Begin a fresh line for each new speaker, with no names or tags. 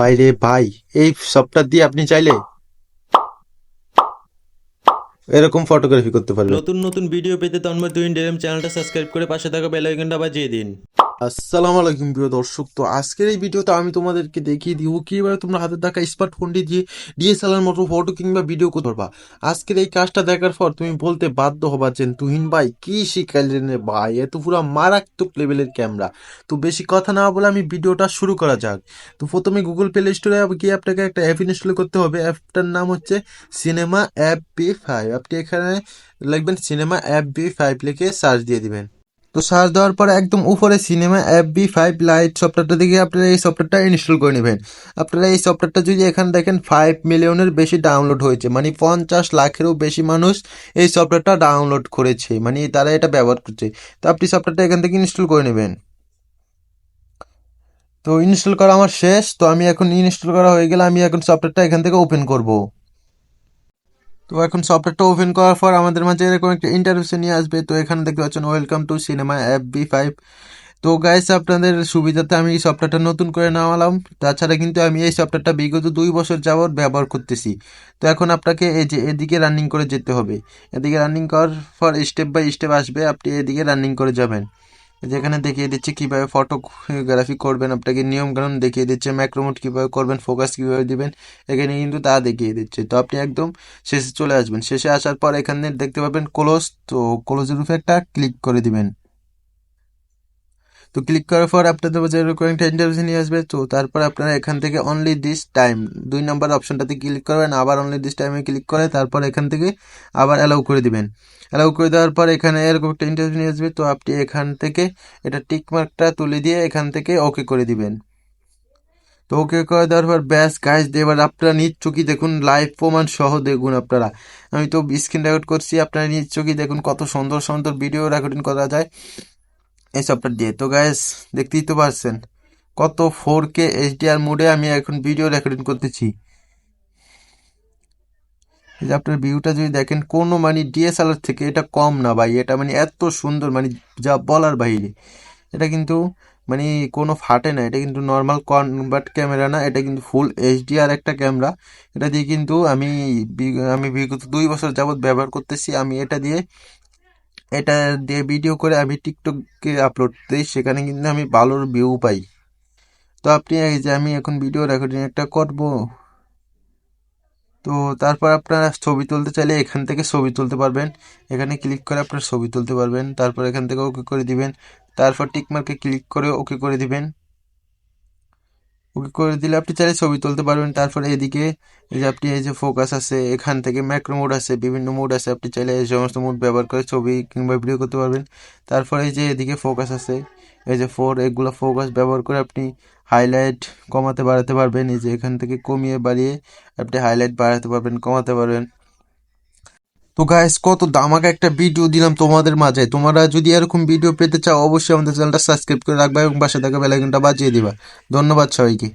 বাইরে ভাই, এই সফটওয়্যার দিয়ে আপনি চাইলে এরকম ফটোগ্রাফি করতে পারবেন।
নতুন নতুন ভিডিও পেতে তন্ময় তুইন ডেম চ্যানেলটা সাবস্ক্রাইব করে পাশে থাকা বেল আইকনটা বাজিয়ে দিন।
আসসালামু আলাইকুম প্রিয় দর্শক, তো আজকের এই ভিডিওতে আমি তোমাদেরকে দেখিয়ে দিব কীভাবে তোমরা হাতে থাকা স্মার্টফোনটি দিয়ে ডিএসএলআর মতো ফটো কিংবা ভিডিও করতে পারবা। আজকের এই কাজটা দেখার পর তুমি বলতে বাধ্য হবা যে তুহিন ভাই, কি শিখাইলেন রে ভাই? এত পুরো মারাত্মক লেভেলের ক্যামেরা তো বেশি কথা না বলে আমি ভিডিওটা শুরু করা যাক। তো প্রথমে গুগল প্লে স্টোরে গিয়ে আপনাকে একটা অ্যাপ ইনস্টল করতে হবে। অ্যাপটার নাম হচ্ছে সিনেমা অ্যাপ বি ফাইভ অ্যাপটি এখানে লিখবেন সিনেমা অ্যাপ বি ফাইভ লিখে সার্চ দিয়ে দিবেন। তো সার্চ দেওয়ার পরে একদম উপরে cinema app B five lite সফটওয়্যারটা দিকে আপনারা এই সফটওয়্যারটা ইনস্টল করে নেবেন। আপনারা এই সফটওয়্যারটা যদি এখানে দেখেন ফাইভ মিলিয়নের বেশি ডাউনলোড হয়েছে। মানে পঞ্চাশ লাখেরও বেশি মানুষ এই সফটওয়্যারটা ডাউনলোড করেছে। মানে তারা এটা ব্যবহার করছে। তো আপনি সফটওয়্যারটা এখান থেকে ইনস্টল করে নেবেন। তো ইনস্টল করা আমার শেষ। তো আমি এখন ইনস্টল করা হয়ে গেলে আমি এখন সফটওয়্যারটা এখান থেকে ওপেন করব। তো এখন সফটওয়্যারটা ওপেন করার পর আমাদের মাঝে এরকম একটা ইন্টারভিউশন নিয়ে আসবে। তো এখানে দেখতে পাচ্ছেন welcome to cinema app B five তো গাইস আপনাদের সুবিধাতে আমি এই সফটওয়্যারটা নতুন করে নামালাম। তাছাড়া কিন্তু আমি এই সফটওয়্যারটা বিগত দুই বছর যাবৎ ব্যবহার করতেছি। তো এখন আপনাকে এই যে এদিকে রানিং করে যেতে হবে। এদিকে রানিং করার পর স্টেপ বাই স্টেপ আসবে, আপনি এদিকে রানিং করে যাবেন। যেখানে দেখিয়ে দিচ্ছে কীভাবে ফটোগ্রাফি করবেন, আপনাকে নিয়মকানুন দেখিয়ে দিচ্ছে ম্যাক্রোমোড কীভাবে করবেন ফোকাস কীভাবে দিবেন, এখানে কিন্তু তা দেখিয়ে দিচ্ছে। তো আপনি একদম শেষে চলে আসবেন। শেষে আসার পর এখানে দেখতে পাবেন ক্লোজ তো ক্লোজের উপরে একটা ক্লিক করে দিবেন। তো ক্লিক করার পর আপনাদের মাঝে এরকম একটা ইন্টারভিউ নিয়ে আসবে। তো তারপর আপনারা এখান থেকে অনলি দিস টাইম দুই নম্বর অপশনটাতে ক্লিক করবেন, আবার অনলি দিস টাইমে ক্লিক করে তারপর এখান থেকে আবার অ্যালাউ করে দিবেন। অ্যালাউ করে দেওয়ার পর এখানে এরকম একটা ইন্টারভিউ নিয়ে আসবে, তো আপনি এখান থেকে এটা টিক মার্কটা তুলে দিয়ে এখান থেকে ওকে করে দিবেন। তো ওকে করে দেওয়ার পর ব্যাস গাইজ এবার আপনারা নিজ চোখই দেখুন লাইভ প্রমাণ সহ দেখুন আপনারা। আমি তো স্ক্রিন রেকর্ড করছি, আপনারা নিজ চোখই দেখুন কত সুন্দর সুন্দর ভিডিও রেকর্ডিং করা যায়। এই সফটওয়্যার দিয়ে। তো গাইজ দেখতেই তো পারছেন কত ফোর কে এইচডিআর মোডে আমি এখন ভিডিও রেকর্ডিং করতেছি। এই যে আপনার ভিউটা যদি দেখেন, কোনো মানে ডিএসএলআর থেকে এটা কম না ভাই, এটা মানে এত সুন্দর মানে যা বলার বাইরে। এটা কিন্তু মানে কোনো ফাটে না, এটা কিন্তু নর্মাল কনভার্ট ক্যামেরা না, এটা কিন্তু ফুল এইচডিআর একটা ক্যামেরা এটা দিয়ে কিন্তু আমি আমি বিগত দুই বছর যাবৎ ব্যবহার করতেছি, আমি এটা দিয়ে এটা দিয়ে ভিডিও করে আমি টিকটকে আপলোড দিই সেখানে কিন্তু আমি ভালোর ভিউ পাই। তো আপনি এই যে আমি এখন ভিডিও রেকর্ডিং একটা করব। তো তারপর আপনারা ছবি তুলতে চাইলে এখান থেকে ছবি তুলতে পারবেন। এখানে ক্লিক করে আপনার ছবি তুলতে পারবেন। তারপর এখান থেকে ওকে করে দিবেন। তারপর টিকমার্কে ক্লিক করে ওকে করে দিবেন। ওকে করে দিলে আপনি চাইলে ছবি তুলতে পারবেন। তারপরে এদিকে এই যে আপনি এই যে ফোকাস আছে, এখান থেকে ম্যাক্রো মোড আছে, বিভিন্ন মোড আছে, আপনি চাইলে এই সমস্ত মোড ব্যবহার করে ছবি কিংবা ভিডিও করতে পারবেন। তারপরে এই যে এদিকে ফোকাস আছে, এই যে ফোর এগুলো ফোকাস ব্যবহার করে আপনি হাইলাইট কমাতে বাড়াতে পারবেন। এই যে এখান থেকে কমিয়ে বাড়িয়ে আপনি হাইলাইট বাড়াতে পারবেন, কমাতে পারবেন। তো গাইস কত দামাকা একটা ভিডিও দিলাম তোমাদের মাঝে। তোমরা যদি এরকম ভিডিও পেতে চাও, অবশ্যই আমাদের চ্যানেলটা সাবস্ক্রাইব করে রাখবা এবং পাশে থাকা বেল আইকনটা বাজিয়ে দিবা। ধন্যবাদ সবাইকে।